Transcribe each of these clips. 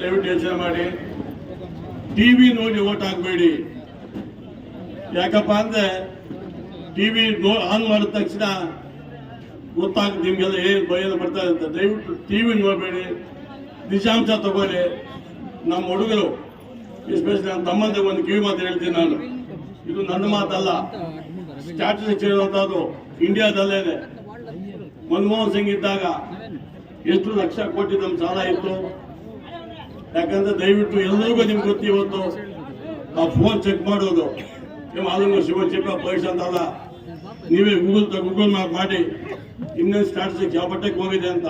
ದಯವಿಟ್ಟು ಯೋಚನೆ ಮಾಡಿ. ಟಿವಿ ನೋಡಿ ಓಟ್ ಹಾಕ್ಬೇಡಿ. ಯಾಕಪ್ಪ ಅಂದ್ರೆ ಟಿವಿ ಆನ್ ಮಾಡಿದ ತಕ್ಷಣ ಗೊತ್ತಾಗುತ್ತೆ ನಿಮ್ಗೆಲ್ಲ ಏನು ಭಯ ಬರ್ತಾ ಅಂತ ದಯವಿಟ್ಟು ಟಿವಿ ನೋಡಬೇಡಿ. ನಿಜಾಂಶ ತಗೊಳ್ಳಿ. ನಮ್ಮ ಹುಡುಗರು ಎಸ್ಪೆಷಲಿ ನನ್ನ ತಮ್ಮಂದ್ರೆ ಒಂದು ಕಿವಿ ಮಾತು ಹೇಳ್ತೀನಿ ನಾನು. ಇದು ನನ್ನ ಮಾತಲ್ಲ. ಸ್ಟ್ಯಾಟಿಸ್ಟಿಕ್ಸ್ ಇರುವಂತಹದ್ದು ಇಂಡಿಯಾದಲ್ಲೇನೆ ಮನಮೋಹನ್ ಸಿಂಗ್ ಇದ್ದಾಗ ಎಷ್ಟು ಲಕ್ಷ ಕೋಟಿ ನಮ್ಮ ಸಾಲ ಇತ್ತು. ಯಾಕಂದ್ರೆ ದಯವಿಟ್ಟು ಎಲ್ಲರಿಗೂ ನಿಮ್ಗೆ ಗೊತ್ತಿ ಇವತ್ತು ಆ ಫೋನ್ ಚೆಕ್ ಮಾಡೋದು. ನಿಮ್ಮ ಆಲಂಗ ಶಿವ ಚಿಕ್ಕ ಪೈಸ ಅಂತಲ್ಲ ನೀವೇ ಗೂಗಲ್ ಗೂಗಲ್ ಮ್ಯಾಪ್ ಮಾಡಿ. ಇನ್ನೊಂದು ಸ್ಟಾಟಿಸ್ಟಿಕ್ಸ್ ಯಾವ ಮಟ್ಟಕ್ಕೆ ಹೋಗಿದೆ ಅಂತ.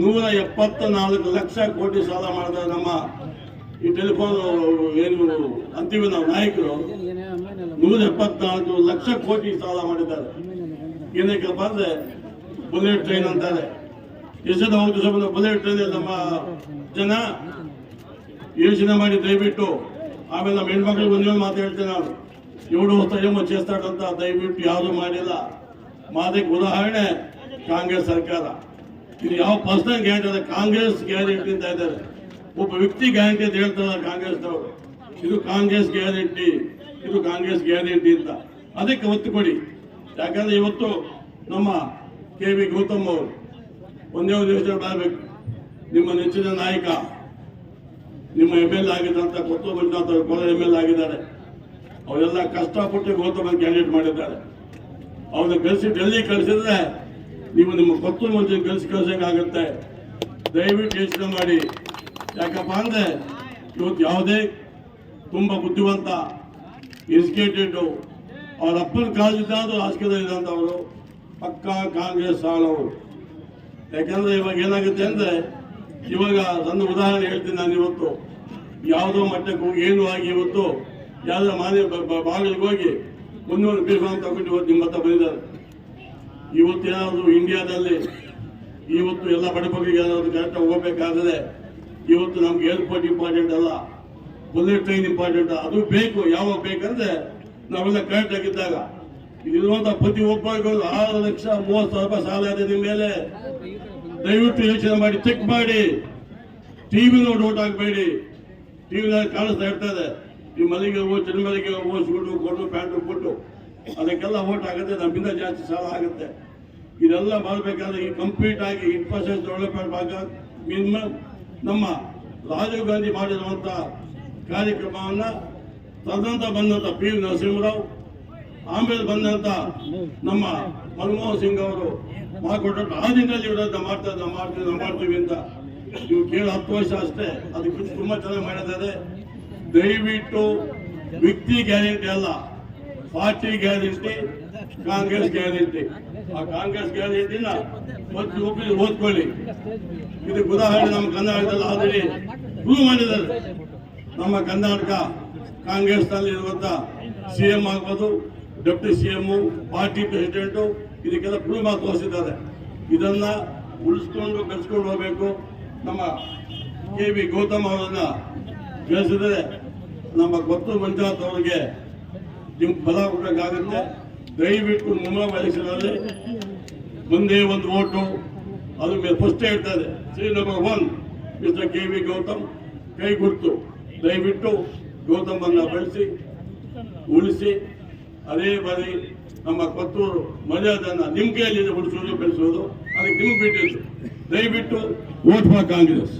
ನೂರ ಎಪ್ಪತ್ತ ನಾಲ್ಕು ಲಕ್ಷ ಕೋಟಿ ಸಾಲ ಮಾಡಿದ ನಮ್ಮ ಈ ಟೆಲಿಫೋನ್ ಏನು ಅಂತೀವಿ ನಾವು, ನಾಯಕರು. ನೂರ ಎಪ್ಪತ್ನಾಲ್ಕು ಲಕ್ಷ ಕೋಟಿ ಸಾಲ ಮಾಡಿದ್ದಾರೆ. ಏನಕ್ಕಪ್ಪ ಅಂದ್ರೆ ಬುಲೆಟ್ ಟ್ರೈನ್ ಅಂತಾರೆ. ಯಶದ ಒಂದು ಸಂಬಂಧ ಬದಿಟ್ಟಿದೆ ನಮ್ಮ ಜನ ಯೋಚನೆ ಮಾಡಿ ದಯವಿಟ್ಟು ಆಮೇಲೆ ನಮ್ಮ ಹೆಣ್ಮಕ್ಳಿಗೆ ಒಂದೇ ಮಾತು ಹೇಳ್ತೀನಿ ನಾನು. ಇವಡು ತಯಮ చేస్తాడంತ ದಯವಿಟ್ಟು ಯಾರು ಮಾಡಿಲ್ಲ. ಮಾದಕ್ಕೆ ಉದಾಹರಣೆ ಕಾಂಗ್ರೆಸ್ ಸರ್ಕಾರ. ಇದು ಯಾವ ಪರ್ಸನಲ್ ಗ್ಯಾರಂಟಿ ಅದ ಕಾಂಗ್ರೆಸ್ ಗ್ಯಾರಂಟಿ ಅಂತ ಇದ್ದಾರೆ. ಒಬ್ಬ ವ್ಯಕ್ತಿ ಗ್ಯಾರಂಟಿ ಅಂತ ಹೇಳ್ತಾರೆ ಕಾಂಗ್ರೆಸ್ನವರು. ಇದು ಕಾಂಗ್ರೆಸ್ ಗ್ಯಾರಂಟಿ ಇದು ಕಾಂಗ್ರೆಸ್ ಗ್ಯಾರಂಟಿ ಅಂತ. ಅದಕ್ಕೆ ಒತ್ತು ಕೊಡಿ. ಯಾಕಂದ್ರೆ ಇವತ್ತು ನಮ್ಮ ಕೆ ವಿ ಗೌತಮ್ ಅವರು ಒಂದೇ ಒಂದು ಯೋಚನೆ ಮಾಡಬೇಕು. ನಿಮ್ಮ ನೆಚ್ಚಿನ ನಾಯಕ, ನಿಮ್ಮ ಎಂ ಎಲ್ ಆಗಿದ್ದಂತ ಕೊತ್ತು ಮಂಜುನಾಥ್ ಅವರು ಎಂ ಎಲ್ ಆಗಿದ್ದಾರೆ. ಅವರೆಲ್ಲ ಕಷ್ಟಪಟ್ಟು ಗೌತಮ್ ಕ್ಯಾಂಡಿಡೇಟ್ ಮಾಡಿದ್ದಾರೆ. ಅವ್ರನ್ನ ಕಳಿಸಿ ಡೆಲ್ಲಿ ಕಳಿಸಿದ್ರೆ ನೀವು ನಿಮ್ಮ ಕೊತ್ತು ಮಂಜು ಕಳಿಸಿ ಕಳ್ಸೋಕ್ಕಾಗುತ್ತೆ ದಯವಿಟ್ಟು ಯೋಚನೆ ಮಾಡಿ. ಯಾಕಪ್ಪ ಅಂದ್ರೆ ಇವತ್ತು ಯಾವುದೇ ತುಂಬಾ ಬುದ್ಧಿವಂತ ಎಜುಕೇಟೆಡ್ ಅವ್ರ ಅಪ್ಪನ ಕಾಲದಿಂದ ರಾಜಕೀಯದಲ್ಲಿ ಇದ್ದಂಥವರು ಪಕ್ಕಾ ಕಾಂಗ್ರೆಸ್ ಆಳವರು. ಯಾಕಂದ್ರೆ ಇವಾಗ ಏನಾಗುತ್ತೆ ಅಂದ್ರೆ ಇವಾಗ ನನ್ನ ಉದಾಹರಣೆ ಹೇಳ್ತೀನಿ ನಾನು ಇವತ್ತು. ಯಾವುದೋ ಮಟ್ಟಕ್ಕೆ ಹೋಗಿ ಏನು ಆಗಿ ಇವತ್ತು ಯಾವುದೋ ಮಾನ್ಯ ಬಾಗಿಲಿಗೆ ಹೋಗಿ ಮುನ್ನೂರು ಬೀರ್ಫಾರ್ಮ್ ತಗೊಂಡು ಇವತ್ತು ನಿಮ್ಮ ಹತ್ರ ಬಂದಿದ್ದಾರೆ. ಇವತ್ತು ಏನಾದ್ರು ಇಂಡಿಯಾದಲ್ಲಿ ಇವತ್ತು ಎಲ್ಲ ಬಡಬಗ್ಗರಿಗೆ ಏನಾದ್ರು ಕರೆಕ್ಟಾಗಿ ಹೋಗ್ಬೇಕಾದ್ರೆ ಇವತ್ತು ನಮ್ಗೆ ಏರ್ಪೋರ್ಟ್ ಇಂಪಾರ್ಟೆಂಟ್ ಅಲ್ಲ, ಬುಲೆಟ್ ಟ್ರೈನ್ ಇಂಪಾರ್ಟೆಂಟ್ ಅದು ಬೇಕು, ಯಾವಾಗ ಬೇಕಂದ್ರೆ ನಾವೆಲ್ಲ ಕರೆಕ್ಟ್ ಆಗಿದ್ದಾಗ. ಇಲ್ಲಿರುವಂತ ಪ್ರತಿ ಒಬ್ಬರಿಗೂ ಆರು ಲಕ್ಷ ಮೂವತ್ತು ಸಾವಿರ ರೂಪಾಯಿ ಸಾಲ ಇದೆ ನಿಮ್ಮ ಮೇಲೆ. ದಯವಿಟ್ಟು ಯೋಚನೆ ಮಾಡಿ ಚೆಕ್ ಮಾಡಿ. ಟಿವಿ ನೋಡಿ ಓಟ್ ಹಾಕ್ಬೇಡಿ. ಟಿವಿನಲ್ಲಿ ಕಾಣಿಸ್ತಾ ಇರ್ತದೆ? ನೀವು ಮಲ್ಲಿಗೆ ಹೂವು ಚಿನ್ನಮಲ್ಲಿಗೆ ಹೂವು ಸೂಟು ಕೊಟ್ಟು ಪ್ಯಾಂಟು ಕೊಟ್ಟು ಅದಕ್ಕೆಲ್ಲ ಓಟ್ ಆಗುತ್ತೆ ನಮ್ಮಿಂದ ಜಾಸ್ತಿ ಸಾಲ ಆಗುತ್ತೆ. ಇದೆಲ್ಲ ಮಾಡಬೇಕಾದ್ರೆ ಈ ಕಂಪ್ಲೀಟ್ ಆಗಿ ಇನ್ಫ್ರಾಸ್ಟ್ರಕ್ಚರ್ ಡೆವಲಪ್ಮೆಂಟ್ ಭಾಗ ಮಿನಿಮಮ್ ನಮ್ಮ ರಾಜೀವ್ ಗಾಂಧಿ ಮಾಡಿರುವಂಥ ಕಾರ್ಯಕ್ರಮವನ್ನು ತದಂತ ಬಂದಂತ ಪಿ ವಿ ನರಸಿಂಹರಾವ್ ಆಮೇಲೆ ಬಂದಂತ ನಮ್ಮ ಮನಮೋಹನ್ ಸಿಂಗ್ ಅವರು ಮಾಡಿಕೊಟ್ಟು ಆ ದಿನದಲ್ಲಿ ಇರೋದನ್ನ ಮಾಡ್ತಾ ಮಾಡ್ತೀವಿ ಮಾಡ್ತೀವಿ ಅಂತ ನೀವು ಕೇಳಿ ಹತ್ತು ವರ್ಷ ಅಷ್ಟೇ ಅದಕ್ಕೆ ತುಂಬಾ ಚೆನ್ನಾಗಿ ಮಾಡಿದ್ದಾರೆ. ದಯವಿಟ್ಟು ವ್ಯಕ್ತಿ ಗ್ಯಾರಂಟಿ ಅಲ್ಲ, ಪಾರ್ಟಿ ಗ್ಯಾರಂಟಿ, ಕಾಂಗ್ರೆಸ್ ಗ್ಯಾರಂಟಿ. ಆ ಕಾಂಗ್ರೆಸ್ ಗ್ಯಾರಂಟಿನ ಮತ್ತೆ ಒಬ್ಬರು ಓದ್ಕೊಳ್ಳಿ. ಇದಕ್ಕೆ ಉದಾಹರಣೆ ನಮ್ಮ ಕರ್ನಾಟಕದಲ್ಲಿ ಆಲ್ರೆಡಿ ಪ್ರೂವ್ ಮಾಡಿದ್ದಾರೆ. ನಮ್ಮ ಕರ್ನಾಟಕ ಕಾಂಗ್ರೆಸ್ನಲ್ಲಿ ಇರುವಂತ ಸಿ ಎಂ ಆಗ್ಬೋದು deputy C M party president ಇದಕ್ಕೆಲ್ಲ ಪ್ರೂವ್ ತೋರಿಸಿದ್ದಾರೆ ಇದನ್ನ ಉಳಿಸ್ಕೊಂಡು ಬೆಳೆಸ್ಕೊಂಡು ಹೋಗಬೇಕು. ನಮ್ಮ ಕೆ ವಿ ಗೌತಮ್ ಅವರನ್ನ ಬೆಳೆಸಿದ್ರೆ ನಮ್ಮ ಗೊತ್ತು ಪಂಚಾಯತ್ ಅವರಿಗೆ ನಿಮ್ಗೆ ಬಲ ಕೊಡೋಕ್ಕಾಗುತ್ತೆ ದಯವಿಟ್ಟು ನಿಮ್ಮ ಎಲೆಕ್ಷನಲ್ಲಿ ಒಂದೇ ಒಂದು ಓಟು. ಅದ್ರ ಮೇಲೆ ಫಸ್ಟ್ ಹೇಳ್ತಾರೆ Shri number one mister K V Gautam. ಕೈ ಗುರ್ತು. ದಯವಿಟ್ಟು ಗೌತಮನ್ನ ಬೆಳೆಸಿ, ಉಳಿಸಿ. ಅದೇ ಬಾರಿ ನಮ್ಮ ಕೊತ್ತೂರು ಮರ್ಯಾದನ್ನ ನಿಮ್ಮ ಕೈಯಲ್ಲಿ ಉಳಿಸೋದು ಬೆಳೆಸೋದು, ಅದಕ್ಕೆ ನಿಮ್ಗೆ ಬಿಟ್ಟಿದ್ದು ದಯವಿಟ್ಟು ಓಟ್ ಫಾರ್ ಕಾಂಗ್ರೆಸ್